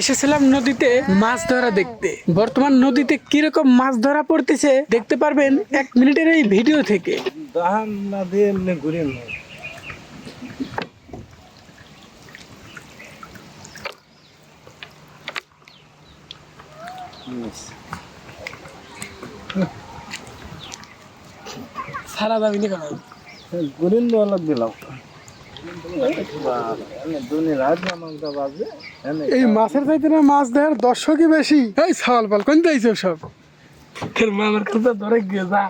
এসেছিলাম নদীতে মাছ ধরা দেখতে। বর্তমান নদীতে কীরকম মাছ ধরা পড়তেছে দেখতে পারবেন এক মিনিটের এই ভিডিও থেকে। সারা দাবি নিয়ে। দেওয়া লাগবে এই মাছের চাইতে না মাছ ধরার দর্শকই বেশি। এই সাল পাল কোন দিয়েছে সব তোর মামার কথা ধরে গিয়ে যা।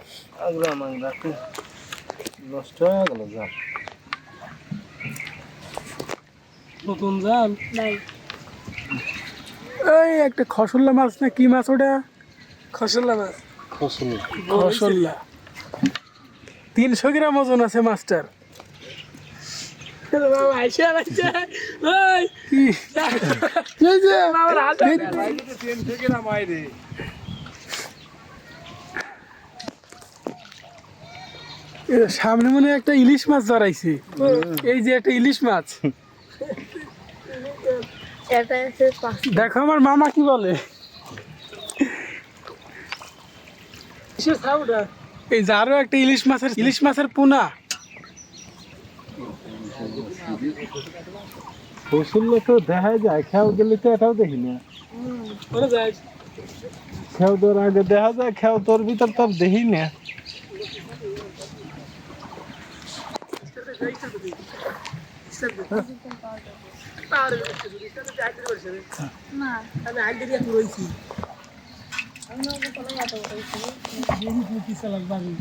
নষ্ট হয়ে গেল যা নতুন জাল? এই একটা খসল্লা মাছ না কি মাছ ওটা? খসল্লা মাছ। ফসল খসল্লা। তিনশো গ্রাম ওজন আছে মাছটার কি? এই যে, ট্রেন থেকে না মাইরে এ সামনে মনে একটা ইলিশ মাছ ধরাইছে। এই যে একটা ইলিশ মাছ। দেখো আমার মামা কি বলে। এই যে আরও একটা ইলিশ মাছের ইলিশ মাছের পোনা। ফসল তো দেখা যায় খেয়াও দিলে তো এটাও দেখি না। খেয়াও তোর আগে দেখা যায় খেয়াও তোর ভিতর তো আর দেখি না। না। আমি